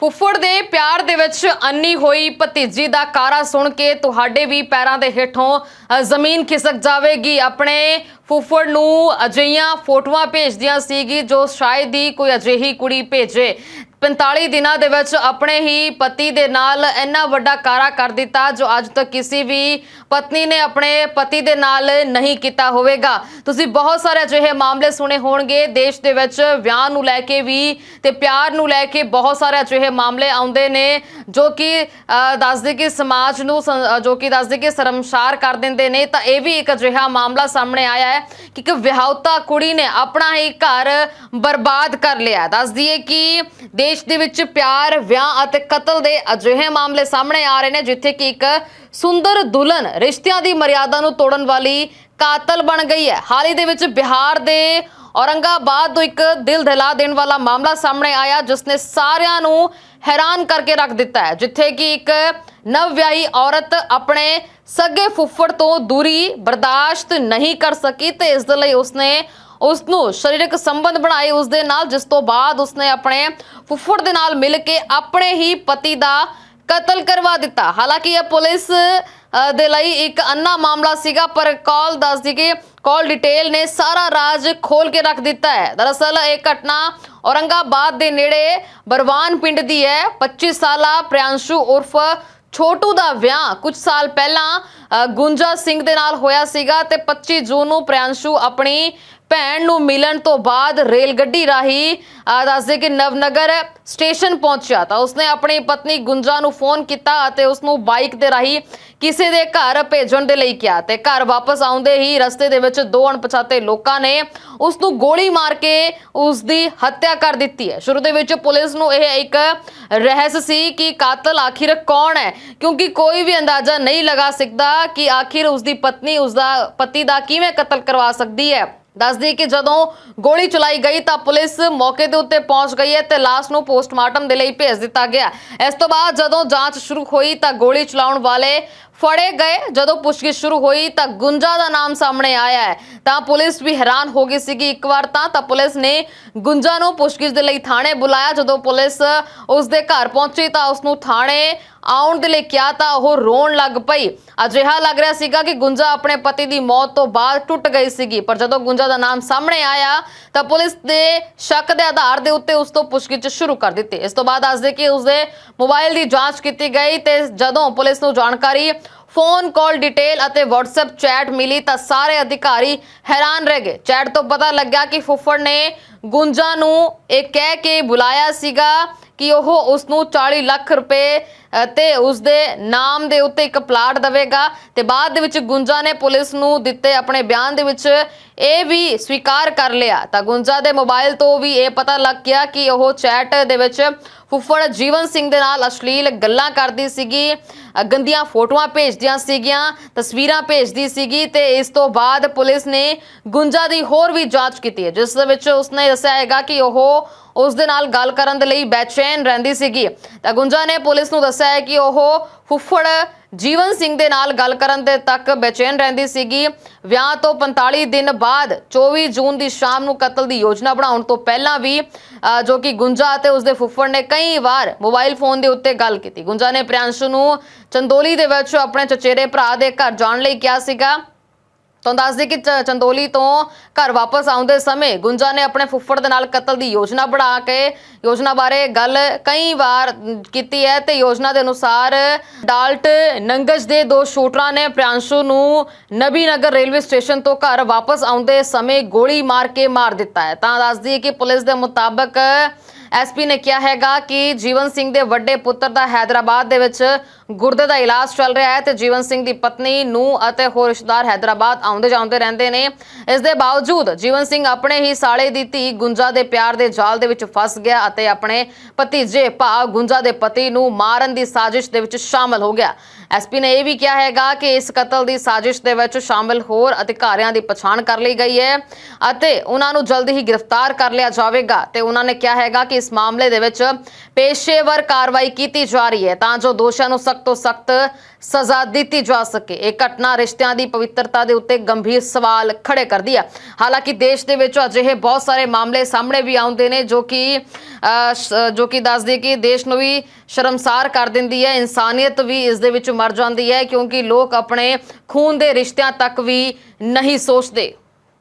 ਫੁੱਫੜ ਦੇ ਪਿਆਰ ਦੇ ਵਿੱਚ ਅੰਨੀ ਹੋਈ ਭਤੀਜੀ ਦਾ ਕਾਰਾ ਸੁਣ ਕੇ ਤੁਹਾਡੇ ਵੀ ਪੈਰਾਂ ਦੇ ਹੇਠੋਂ ਜ਼ਮੀਨ ਖਿਸਕ ਜਾਵੇਗੀ। ਆਪਣੇ ਫੁੱਫੜ ਨੂੰ ਅਜਿਹੀਆਂ ਫੋਟੋਆਂ ਭੇਜਦੀਆਂ ਸੀਗੀ ਜੋ ਸ਼ਾਇਦ ਹੀ ਕੋਈ ਅਜਿਹੀ ਕੁੜੀ ਭੇਜੇ। 45 ਦਿਨਾਂ ਦੇ ਵਿੱਚ ਆਪਣੇ ਹੀ ਪਤੀ ਦੇ ਨਾਲ ਇੰਨਾ ਵੱਡਾ ਕਾਰਾ ਕਰ ਦਿੱਤਾ ਜੋ ਅੱਜ ਤੱਕ ਕਿਸੇ ਵੀ ਪਤਨੀ ਨੇ ਆਪਣੇ ਪਤੀ ਦੇ ਨਾਲ ਨਹੀਂ ਕੀਤਾ ਹੋਵੇਗਾ। ਤੁਸੀਂ ਬਹੁਤ ਸਾਰੇ ਅਜਿਹੇ ਮਾਮਲੇ ਸੁਣੇ ਹੋਣਗੇ। ਦੇਸ਼ ਦੇ ਵਿੱਚ ਵਿਆਹ ਨੂੰ ਲੈ ਕੇ ਵੀ ਤੇ ਪਿਆਰ ਨੂੰ ਲੈ ਕੇ ਬਹੁਤ ਸਾਰੇ ਅਜਿਹੇ ਮਾਮਲੇ ਆਉਂਦੇ ਨੇ। ਜੋ ਕਿ ਅ, ਦੱਸਦੇ ਕਿ ਸਮਾਜ ਨੂੰ ਜੋ ਕਿ ਦੱਸਦੇ ਕਿ ਸ਼ਰਮਸਾਰ ਕਰ ਦਿੰਦੇ ਨੇ ਤਾਂ ਇਹ ਵੀ ਇੱਕ ਅਜਿਹਾ ਮਾਮਲਾ ਸਾਹਮਣੇ ਆਇਆ ਹੈ ਕਿ ਇੱਕ ਵਿਆਹਤਾ ਕੁੜੀ ਨੇ ਆਪਣਾ ਹੀ ਘਰ ਬਰਬਾਦ ਕਰ ਲਿਆ ਦੱਸ ਦਈਏ ਕਿ ਦੇਸ਼ ਦੇ ਵਿੱਚ ਪਿਆਰ ਵਿਆਹ ਅਤੇ ਕਤਲ ਦੇ ਅਜਿਹੇ ਮਾਮਲੇ ਸਾਹਮਣੇ ਆ ਰਹੇ ਨੇ ਜਿੱਥੇ ਕਿ ਇੱਕ ਸੁੰਦਰ ਦੁਲਹਨ ਰਿਸ਼ਤਿਆਂ ਦੀ ਮਰਿਆਦਾ ਨੂੰ ਤੋੜਨ ਵਾਲੀ ਕਾਤਲ ਬਣ ਗਈ ਹੈ। ਹਾਲ ਹੀ ਦੇ ਵਿੱਚ ਬਿਹਾਰ ਦੇ ਔਰੰਗਾਬਾਦ ਤੋਂ ਇੱਕ ਦਿਲ ਦਹਿਲਾ ਦੇਣ ਵਾਲਾ ਮਾਮਲਾ ਸਾਹਮਣੇ ਆਇਆ ਜਿਸ ਨੇ ਸਾਰਿਆਂ ਨੂੰ ਹੈਰਾਨ ਕਰਕੇ ਰੱਖ ਦਿੱਤਾ ਹੈ, ਜਿੱਥੇ ਕਿ ਇੱਕ ਨਵ ਵਿਆਹੀ ਔਰਤ ਆਪਣੇ ਸਗੇ ਫੁੱਫੜ ਤੋਂ ਦੂਰੀ ਬਰਦਾਸ਼ਤ ਨਹੀਂ ਕਰ ਸਕੀ ਤੇ ਇਸ ਦੇ ਲਈ ਉਸਨੇ ਉਸ ਨੂੰ ਸਰੀਰਕ ਸੰਬੰਧ ਬਣਾਏ ਉਸ ਦੇ ਨਾਲ, ਜਿਸ ਤੋਂ ਬਾਅਦ ਉਸਨੇ ਆਪਣੇ ਫੁੱਫੜ ਦੇ ਨਾਲ ਮਿਲ ਕੇ ਆਪਣੇ ਹੀ ਪਤੀ ਦਾ ਕਤਲ ਕਰਵਾ ਦਿੱਤਾ। ਹਾਲਾਂਕਿ ਇਹ ਪੁਲਿਸ ਦੇ ਲਈ ਇੱਕ ਅੰਨਾ ਮਾਮਲਾ ਸੀਗਾ ਪਰ ਕਾਲ ਦੱਸਦੀ ਕਿ ਕਾਲ ਡਿਟੇਲ ਨੇ ਸਾਰਾ ਰਾਜ ਖੋਲ ਕੇ ਰੱਖ ਦਿੱਤਾ ਹੈ। ਦਰਅਸਲ ਇਹ ਘਟਨਾ ਔਰੰਗਾਬਾਦ ਦੇ ਨੇੜੇ ਬਰਵਾਨ ਪਿੰਡ ਦੀ ਹੈ। 25 ਸਾਲਾ ਪ੍ਰਿਆੰਸ਼ੂ ਉਰਫ ਛੋਟੂ ਦਾ ਵਿਆਹ ਕੁਝ ਸਾਲ ਪਹਿਲਾਂ ਅ, ਗੁੰਜਾ ਸਿੰਘ ਦੇ ਨਾਲ ਹੋਇਆ ਸੀਗਾ ਤੇ 25 ਜੂਨ ਨੂੰ ਪ੍ਰਿਆੰਸ਼ੂ ਆਪਣੀ ਭੈਣ ਨੂੰ ਮਿਲਣ ਤੋਂ ਬਾਅਦ ਰੇਲ ਗੱਡੀ ਰਾਹੀਂ ਦੱਸਦੇ ਕਿ ਨਵਨਗਰ ਸਟੇਸ਼ਨ ਪਹੁੰਚਿਆ ਤਾਂ ਉਸਨੇ ਆਪਣੀ ਪਤਨੀ ਗੁੰਜਾ ਨੂੰ ਫੋਨ ਕੀਤਾ ਅਤੇ ਉਸ ਨੂੰ ਬਾਈਕ ਦੇ ਰਾਹੀਂ ਕਿਸੇ ਦੇ ਘਰ ਭੇਜਣ ਦੇ ਲਈ ਕਿਹਾ ਤੇ ਘਰ ਵਾਪਸ ਆਉਂਦੇ ਹੀ ਰਸਤੇ ਦੇ ਵਿੱਚ ਦੋ ਅਣਪਛਾਤੇ ਲੋਕਾਂ ਨੇ ਉਸ ਨੂੰ ਗੋਲੀ ਮਾਰ ਕੇ ਉਸ ਦੀ ਹੱਤਿਆ ਕਰ ਦਿੱਤੀ ਹੈ। ਸ਼ੁਰੂ ਦੇ ਵਿੱਚ ਪੁਲਿਸ ਨੂੰ ਇਹ ਇੱਕ ਰਹੱਸ ਸੀ ਕਿ ਕਾਤਲ ਆਖਿਰ ਕੌਣ ਹੈ, ਕਿਉਂਕਿ ਕੋਈ ਵੀ ਅੰਦਾਜ਼ਾ ਨਹੀਂ ਲਗਾ ਸਕਦਾ ਕਿ ਆਖਿਰ ਉਸ ਦੀ ਪਤਨੀ ਉਸ ਦਾ ਪਤੀ ਦਾ ਕਿਵੇਂ ਕਤਲ ਕਰਵਾ ਸਕਦੀ ਹੈ। ਦੱਸਦੀ ਕਿ ਜਦੋਂ ਗੋਲੀ ਚਲਾਈ ਗਈ ਤਾਂ ਪੁਲਿਸ ਮੌਕੇ ਦੇ ਉੱਤੇ ਪਹੁੰਚ ਗਈ ਹੈ ਤੇ ਲਾਸ਼ ਨੂੰ ਪੋਸਟਮਾਰਟਮ ਦੇ ਲਈ ਭੇਜ ਦਿੱਤਾ ਗਿਆ ਇਸ ਤੋਂ ਬਾਅਦ ਜਦੋਂ ਜਾਂਚ ਸ਼ੁਰੂ ਹੋਈ ਤਾਂ ਗੋਲੀ ਚਲਾਉਣ ਵਾਲੇ ਫੜੇ ਗਏ। ਜਦੋਂ ਪੁੱਛਗਿੱਛ ਸ਼ੁਰੂ ਹੋਈ ਤਾਂ ਗੁੰਜਾ ਦਾ ਨਾਮ ਸਾਹਮਣੇ ਆਇਆ ਹੈ। ਤਾਂ ਪੁਲਿਸ ਵੀ ਹੈਰਾਨ ਹੋ ਗਈ ਸੀਗੀ ਇੱਕ ਵਾਰ ਤਾਂ। ਤਾਂ ਪੁਲਿਸ ਨੇ ਗੁੰਜਾ ਨੂੰ ਪੁੱਛਗਿੱਛ ਦੇ ਲਈ ਥਾਣੇ ਬੁਲਾਇਆ। ਜਦੋਂ ਪੁਲਿਸ ਉਸ ਦੇ ਘਰ ਪਹੁੰਚੀ ਤਾਂ ਉਸ ਨੂੰ ਥਾਣੇ ਆਉਣ ਦੇ ਲਈ ਕਿਹਾ ਤਾਂ ਉਹ ਰੋਣ ਲੱਗ ਪਈ। ਅਜਿਹਾ ਲੱਗ ਰਿਹਾ ਸੀਗਾ ਕਿ ਗੁੰਜਾ ਆਪਣੇ ਪਤੀ ਦੀ ਮੌਤ ਤੋਂ ਬਾਅਦ ਟੁੱਟ ਗਈ ਸੀਗੀ। ਪਰ ਜਦੋਂ ਗੁੰਜਾ ਦਾ ਨਾਮ ਸਾਹਮਣੇ ਆਇਆ ਤਾਂ ਪੁਲਿਸ ਦੇ ਸ਼ੱਕ ਦੇ ਆਧਾਰ ਦੇ ਉੱਤੇ ਉਸ ਤੋਂ ਪੁੱਛਗਿੱਛ ਸ਼ੁਰੂ ਕਰ ਦਿੱਤੀ। ਇਸ ਤੋਂ ਬਾਅਦ ਦੱਸਦੇ ਕਿ ਉਸ ਦੇ ਮੋਬਾਈਲ ਦੀ ਜਾਂਚ ਕੀਤੀ ਗਈ ਤੇ ਜਦੋਂ ਪੁਲਿਸ ਨੂੰ ਜਾਣਕਾਰੀ, ਫੋਨ ਕਾਲ ਡਿਟੇਲ ਅਤੇ WhatsApp ਚੈਟ ਮਿਲੀ ਤਾਂ ਸਾਰੇ ਅਧਿਕਾਰੀ ਹੈਰਾਨ ਰਹਿ ਗਏ। ਚੈਟ ਤੋਂ ਪਤਾ ਲੱਗਿਆ ਕਿ ਫੁੱਫੜ ਨੇ ਗੁੰਜਾ ਨੂੰ ਇਹ ਕਹਿ ਕੇ ਬੁਲਾਇਆ ਸੀਗਾ ਕਿ ਉਹ ਉਸ ਨੂੰ 40 ਲੱਖ ਰੁਪਏ ਤੇ ਉਸ ਦੇ ਨਾਮ ਦੇ ਉੱਤੇ ਇੱਕ ਪਲਾਟ ਦੇਵੇਗਾ ਤੇ ਬਾਅਦ ਦੇ ਵਿੱਚ ਗੁੰਜਾ ਨੇ ਪੁਲਿਸ ਨੂੰ ਦਿੱਤੇ ਆਪਣੇ ਬਿਆਨ ਦੇ ਵਿੱਚ ਇਹ ਵੀ ਸਵੀਕਾਰ ਕਰ ਲਿਆ। ਤਾਂ ਗੁੰਜਾ ਦੇ ਮੋਬਾਈਲ ਤੋਂ ਵੀ ਇਹ ਪਤਾ ਲੱਗ ਗਿਆ ਕਿ ਉਹ ਚੈਟ ਦੇ ਵਿੱਚ ਫੁੱਫੜ ਜੀਵਨ ਸਿੰਘ ਦੇ ਨਾਲ ਅਸ਼ਲੀਲ ਗੱਲਾਂ ਕਰਦੀ ਸੀਗੀ ਗੰਦੀਆਂ ਫੋਟੋਆਂ ਭੇਜਦੀਆਂ ਸੀਗੀਆਂ, ਤਸਵੀਰਾਂ ਭੇਜਦੀ ਸੀਗੀ ਤੇ ਇਸ ਤੋਂ ਬਾਅਦ ਪੁਲਿਸ ਨੇ ਗੁੰਜਾ ਦੀ ਹੋਰ ਵੀ ਜਾਂਚ ਕੀਤੀ ਹੈ, ਜਿਸ ਦੇ ਵਿੱਚ ਉਸਨੇ ਦੱਸਿਆ ਹੈਗਾ ਕਿ ਉਹ ਉਸ ਦੇ ਨਾਲ ਗੱਲ ਕਰਨ ਦੇ ਲਈ ਬੇਚੈਨ ਰਹਿੰਦੀ ਸੀਗੀ। ਤਾਂ ਗੁੰਜਾ ਨੇ ਪੁਲਿਸ ਨੂੰ ਦੱਸਿਆ ਹੈ ਕਿ ਉਹ ਫੁੱਫੜ ਜੀਵਨ ਸਿੰਘ ਦੇ ਨਾਲ ਗੱਲ ਕਰਨ ਦੇ ਤੱਕ ਬੇਚੈਨ ਰਹਿੰਦੀ ਸੀਗੀ। ਵਿਆਹ ਤੋਂ 45 ਦਿਨ ਬਾਅਦ 24 ਜੂਨ ਦੀ ਸ਼ਾਮ ਨੂੰ ਕਤਲ ਦੀ ਯੋਜਨਾ ਬਣਾਉਣ ਤੋਂ ਪਹਿਲਾਂ ਵੀ ਅ, ਜੋ ਕਿ ਗੁੰਜਾ ਅਤੇ ਉਸਦੇ ਫੁੱਫੜ ਨੇ ਕਈ ਵਾਰ ਮੋਬਾਈਲ ਫੋਨ ਦੇ ਉੱਤੇ ਗੱਲ ਕੀਤੀ। ਗੁੰਜਾ ਨੇ ਪ੍ਰਿਆੰਸ਼ੂ ਨੂੰ ਚੰਦੋਲੀ ਦੇ ਵਿੱਚ ਆਪਣੇ ਚਚੇਰੇ ਭਰਾ ਦੇ ਘਰ ਜਾਣ ਲਈ ਕਿਹਾ ਸੀਗਾ। ਤੁਹਾਨੂੰ ਦੱਸ ਦੇ ਕਿ ਚੰਦੋਲੀ ਤੋਂ ਘਰ ਵਾਪਸ ਆਉਂਦੇ ਸਮੇਂ ਗੁੰਜਾ ਨੇ ਆਪਣੇ ਫੁੱਫੜ ਦੇ ਨਾਲ ਕਤਲ ਦੀ ਯੋਜਨਾ ਬਣਾ ਕੇ ਯੋਜਨਾ ਬਾਰੇ ਗੱਲ ਕਈ ਵਾਰ ਕੀਤੀ ਹੈ ਤੇ ਯੋਜਨਾ ਦੇ ਅਨੁਸਾਰ ਡਾਲਟ ਨੰਗਜ ਦੇ ਦੋ ਸ਼ੂਟਰਾਂ ਨੇ ਪ੍ਰਿਆੰਸ਼ੂ ਨੂੰ ਨਬੀ ਨਗਰ ਰੇਲਵੇ ਸਟੇਸ਼ਨ ਤੋਂ ਘਰ ਵਾਪਸ ਆਉਂਦੇ ਸਮੇਂ ਗੋਲੀ ਮਾਰ ਕੇ ਮਾਰ ਦਿੱਤਾ ਹੈ। ਤਾਂ ਦੱਸ ਦਈਏ ਕਿ ਪੁਲਿਸ ਦੇ ਮੁਤਾਬਕ ਐਸਪੀ ਨੇ ਕਿਹਾ ਹੈਗਾ ਕਿ ਜੀਵਨ ਸਿੰਘ ਦੇ ਵੱਡੇ ਪੁੱਤਰ ਦਾ ਹੈਦਰਾਬਾਦ ਦੇ ਵਿੱਚ ਗੁਰਦੇ ਦਾ ਇਲਾਜ ਚੱਲ ਰਿਹਾ ਹੈ ਤੇ ਜੀਵਨ ਸਿੰਘ ਦੀ ਪਤਨੀ ਨੂੰ ਅਤੇ ਹੋਰ ਰਿਸ਼ਤੇਦਾਰ ਹੈਦਰਾਬਾਦ ਆਉਂਦੇ ਜਾਂਦੇ ਰਹਿੰਦੇ ਨੇ। ਇਸ ਦੇ ਬਾਵਜੂਦ ਜੀਵਨ ਸਿੰਘ ਆਪਣੇ ਹੀ ਸਾਲੇ ਦੀ ਧੀ ਗੁੰਜਾ ਦੇ ਪਿਆਰ ਦੇ ਜਾਲ ਦੇ ਵਿੱਚ ਫਸ ਗਿਆ ਅਤੇ ਆਪਣੇ ਭਤੀਜੇ ਭਾ ਗੁੰਜਾ ਦੇ ਪਤੀ ਨੂੰ ਮਾਰਨ ਦੀ ਸਾਜ਼ਿਸ਼ ਦੇ ਵਿੱਚ ਸ਼ਾਮਲ ਹੋ ਗਿਆ। ਐਸਪੀ ਨੇ ਇਹ ਵੀ ਕਿਹਾ ਹੈਗਾ ਕਿ ਇਸ ਕਤਲ ਦੀ ਸਾਜ਼ਿਸ਼ ਦੇ ਵਿੱਚ ਸ਼ਾਮਲ ਹੋਰ ਅਧਿਕਾਰੀਆਂ ਦੀ ਪਛਾਣ ਕਰ ਲਈ ਗਈ ਹੈ ਅਤੇ ਉਹਨਾਂ ਨੂੰ ਜਲਦੀ ਹੀ ਗ੍ਰਿਫਤਾਰ ਕਰ ਲਿਆ ਜਾਵੇਗਾ ਤੇ ਉਹਨਾਂ ਨੇ ਕਿਹਾ ਹੈਗਾ ਕਿ ਇਸ ਮਾਮਲੇ ਦੇ ਵਿੱਚ ਪੇਸ਼ੇਵਰ ਕਾਰਵਾਈ ਕੀਤੀ ਜਾ ਰਹੀ ਹੈ ਤਾਂ ਜੋ ਦੋਸ਼ੀਆਂ ਨੂੰ ਸਖਤ ਸਖਤ ਤੋਂ ਸਖਤ ਸਜ਼ਾ ਦਿੱਤੀ ਜਾ ਸਕੇ। ਇਹ ਘਟਨਾ ਰਿਸ਼ਤਿਆਂ ਦੀ ਪਵਿੱਤਰਤਾ ਦੇ ਉੱਤੇ ਗੰਭੀਰ ਸਵਾਲ ਖੜੇ ਕਰਦੀ ਹੈ ਹਾਲਾਂਕਿ ਦੇਸ਼ ਦੇ ਵਿੱਚ ਅਜਿਹੇ ਬਹੁਤ ਸਾਰੇ ਮਾਮਲੇ ਸਾਹਮਣੇ ਵੀ ਆਉਂਦੇ ਨੇ ਜੋ ਕਿ ਅ, ਜੋ ਕਿ ਦੱਸਦੇ ਕਿ ਦੇਸ਼ ਨੂੰ ਵੀ ਸ਼ਰਮਸਾਰ ਕਰ ਦਿੰਦੀ ਹੈ। ਇਨਸਾਨੀਅਤ ਵੀ ਇਸ ਦੇ ਵਿੱਚ ਮਰ ਜਾਂਦੀ ਹੈ ਕਿਉਂਕਿ ਲੋਕ ਆਪਣੇ ਖੂਨ ਦੇ ਰਿਸ਼ਤਿਆਂ ਤੱਕ ਵੀ ਨਹੀਂ ਸੋਚਦੇ।